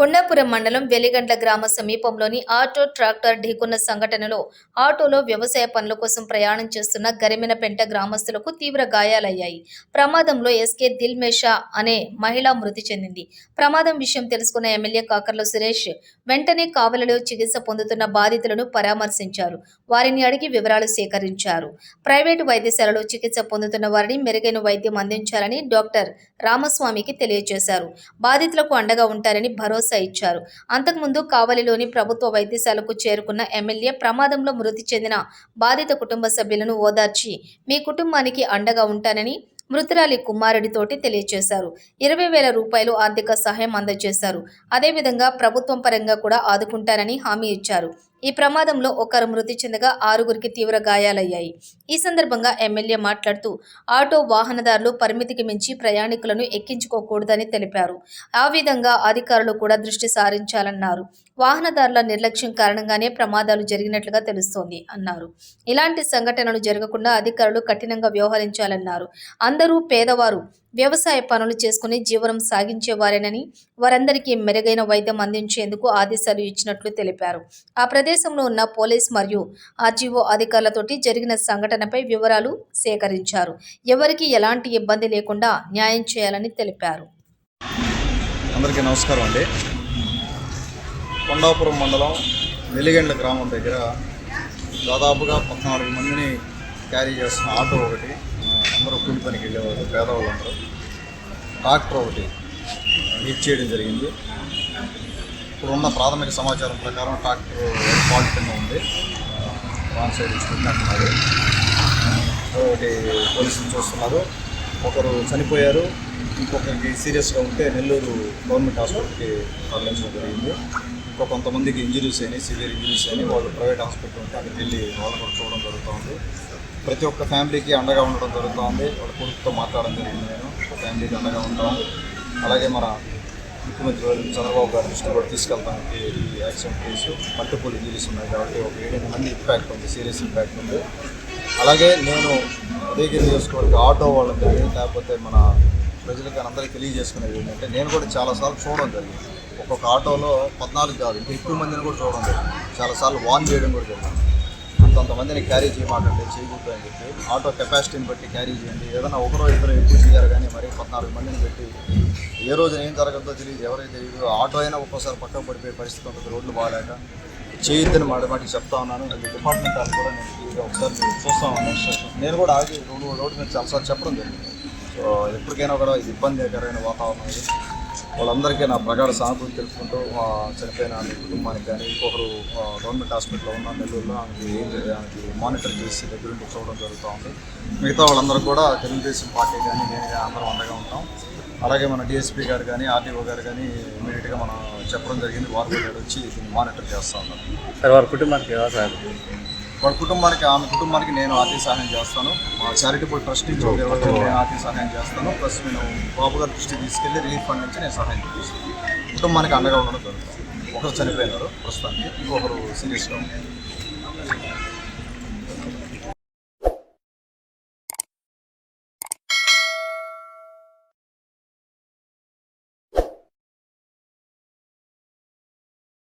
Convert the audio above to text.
కొండాపురం మండలం వెలిగండ్ల గ్రామ సమీపంలోని ఆటో ట్రాక్టర్ ఢీకొన్న సంఘటనలో ఆటోలో వ్యవసాయ పనుల కోసం ప్రయాణం చేస్తున్న గరిమినపెంట గ్రామస్తులకు తీవ్ర గాయాలయ్యాయి. ప్రమాదంలో ఎస్కే దిల్మేషా అనే మహిళ మృతి చెందింది. ప్రమాదం విషయం తెలుసుకున్న ఎమ్మెల్యే కాకర్ల సురేష్ వెంటనే కావలిలో చికిత్స పొందుతున్న బాధితులను పరామర్శించారు. వారిని అడిగి వివరాలు సేకరించారు. ప్రైవేటు వైద్యశాలలో చికిత్స పొందుతున్న వారిని మెరుగైన వైద్యం అందించాలని డాక్టర్ రామస్వామికి తెలియజేశారు. బాధితులకు అండగా ఉంటారని భరోసా ఇచ్చారు. అంతకుముందు కావలిలోని ప్రభుత్వ వైద్యశాలకు చేరుకున్న ఎమ్మెల్యే ప్రమాదంలో మృతి చెందిన బాధిత కుటుంబ సభ్యులను ఓదార్చి మీ కుటుంబానికి అండగా ఉంటానని మృతురాలి కుమారుడితోటి తెలియజేశారు ఇరవై వేల రూపాయలు ఆర్థిక సహాయం అందజేశారు. అదేవిధంగా ప్రభుత్వం పరంగా కూడా ఆదుకుంటారని హామీ ఇచ్చారు. ఈ ప్రమాదంలో ఒకరు మృతి చెందగా ఆరుగురికి తీవ్ర గాయాలయ్యాయి. ఈ సందర్భంగా ఎమ్మెల్యే మాట్లాడుతూ ఆటో వాహనదారులు పరిమితికి మించి ప్రయాణికులను ఎక్కించుకోకూడదని తెలిపారు. ఆ విధంగా అధికారులు కూడా దృష్టి సారించాలన్నారు. వాహనదారుల నిర్లక్ష్యం కారణంగానే ప్రమాదాలు జరిగినట్లుగా తెలుస్తోంది అన్నారు. ఇలాంటి సంఘటనలు జరగకుండా అధికారులు కఠినంగా వ్యవహరించాలన్నారు. అందరూ పేదవారు. వ్యవసాయ పనులు చేసుకుని జీవనం సాగించేవారేనని వారందరికీ మెరుగైన వైద్యం అందించేందుకు ఆదేశాలు ఇచ్చినట్లు తెలిపారు. ఆ ప్రదేశంలో ఉన్న పోలీస్ మరియు ఆర్జీఓ అధికారులతోటి జరిగిన సంఘటనపై వివరాలు సేకరించారు. ఎవరికి ఎలాంటి ఇబ్బంది లేకుండా న్యాయం చేయాలని తెలిపారు. అందరికీ నమస్కారం అండి. కొండాపురం మండలం వెలిగండ్ల గ్రామం దగ్గర దాదాపుగా పద్నాలుగు మందిని క్యారీ చేస్తున్న ఆటో ఒకటి అందరూ కూలి పనికి వెళ్ళేవారు పేదవాళ్ళందరూ. ట్రాక్టర్ ఒకటి హిట్ చేయడం జరిగింది. ఇప్పుడు ఉన్న ప్రాథమిక సమాచారం ప్రకారం ట్రాక్టర్ ఫాల్ట్ కింద ఉంది. రాంగ్ సైడ్ ఇచ్చినట్టున్నారు ఒకటి పోలీసులు చూస్తున్నారు. ఒకరు చనిపోయారు. ఇంకొకరికి సీరియస్గా ఉంటే నెల్లూరు గవర్నమెంట్ హాస్పిటల్కి తరలించడం జరిగింది. ఇంకా కొంతమందికి ఇంజరీస్ అయినాయి సివియర్ ఇంజరీస్ అయినాయి. వాళ్ళు ప్రైవేట్ హాస్పిటల్ ఉంటే అక్కడికి వెళ్ళి వాళ్ళు కూడా చూడడం జరుగుతుంది. ప్రతి ఒక్క ఫ్యామిలీకి అండగా ఉండడం జరుగుతుంది. వాళ్ళ కొడుకుతో మాట్లాడడం జరిగింది నేను. ఒక ఫ్యామిలీకి అండగా ఉంటాం. అలాగే మన ముఖ్యమంత్రి గారు చంద్రబాబు గారి దృష్టి కూడా తీసుకెళ్తాం ఈ ఈ యాక్సిడెంట్ కేసు మల్టిపుల్ ఇంజరీస్ ఉన్నాయి కాబట్టి ఒక ఏడెనిమిది మంది ఇంపాక్ట్ ఉంది సీరియస్ ఇంపాక్ట్ ఉంది. అలాగే నేను ఉదయగిరి నియోజకవర్గ ఆటో వాళ్ళకి కానీ లేకపోతే మన ప్రజలకు అందరికీ తెలియజేసుకునేది ఏంటంటే నేను కూడా చాలాసార్లు చూడడం జరిగింది. ఒక్కొక్క ఆటోలో పద్నాలుగు కాదు ఇంకా ఎక్కువ మందిని కూడా చూడడం జరిగింది. చాలాసార్లు వాన్ చేయడం కూడా జరిగింది. కొంతమందిని క్యారీ చేయమాకండి చేయకూడదు అని చెప్పి ఆటో కెపాసిటీని బట్టి క్యారీ చేయండి. ఏదైనా ఒకరో ఇద్దరు ఎక్కువ చేయాలి కానీ మరి పద్నాలుగు మందిని పెట్టి ఏ రోజున ఏం జరగద్దో తెలియదు ఎవరైతే తెలియదు. ఆటో అయినా ఒక్కోసారి పక్కకు పడిపోయే పరిస్థితి ఉంటుంది రోడ్లు బాగాలేక. చేయొద్దని మాట మాటికి చెప్తా ఉన్నాను. అది డిపార్ట్మెంట్ వాళ్ళు కూడా నేను ఒకసారి చూస్తా ఉన్నాను. నేను కూడా ఆగి రోడ్డు రోడ్డు మీద చాలాసార్లు చెప్పడం జరిగింది. ఎప్పటికైనా కూడా ఇది ఇబ్బందికరమైన వాతావరణం ఇది. వాళ్ళందరికీ నా ప్రగాఢ సానుభూతి తెలుసుకుంటూ చనిపోయిన ఆమె కుటుంబానికి కానీ ఇంకొకరు గవర్నమెంట్ హాస్పిటల్లో ఉన్న నెల్లూరులో ఆమెకి ఏం జరిగింది ఆమెకి మానిటర్ చేసి దగ్గర నుండి చూడడం జరుగుతూ ఉంది. మిగతా వాళ్ళందరూ కూడా తెలుగుదేశం పార్టీ కానీ నేను కానీ అందరం అండగా ఉంటాం. అలాగే మన డిఎస్పీ గారు కానీ ఆర్టీఓ గారు కానీ ఇమీడియట్గా మనం చెప్పడం జరిగింది. వారు వచ్చి మానిటర్ చేస్తూ ఉన్నారు. సార్ వారి కుటుంబానికి ఎలా సార్? వాళ్ళ కుటుంబానికి ఆమె కుటుంబానికి నేను ఆర్థిక సహాయం చేస్తాను. మా చారిటబుల్ ట్రస్ట్ నుంచి ఒక ఇరవై వేలు నేను ఆర్థిక సహాయం చేస్తాను. ప్లస్ నేను బాబు గారి దృష్టికి తీసుకెళ్ళి రిలీఫ్ ఫండ్ నుంచి నేను సహాయం చేస్తాను. కుటుంబానికి అండగా ఉండడం జరుగుతుంది. ఒకరు చనిపోయినారు ప్రస్తుతానికి ఇంకొకరు సీరియస్గా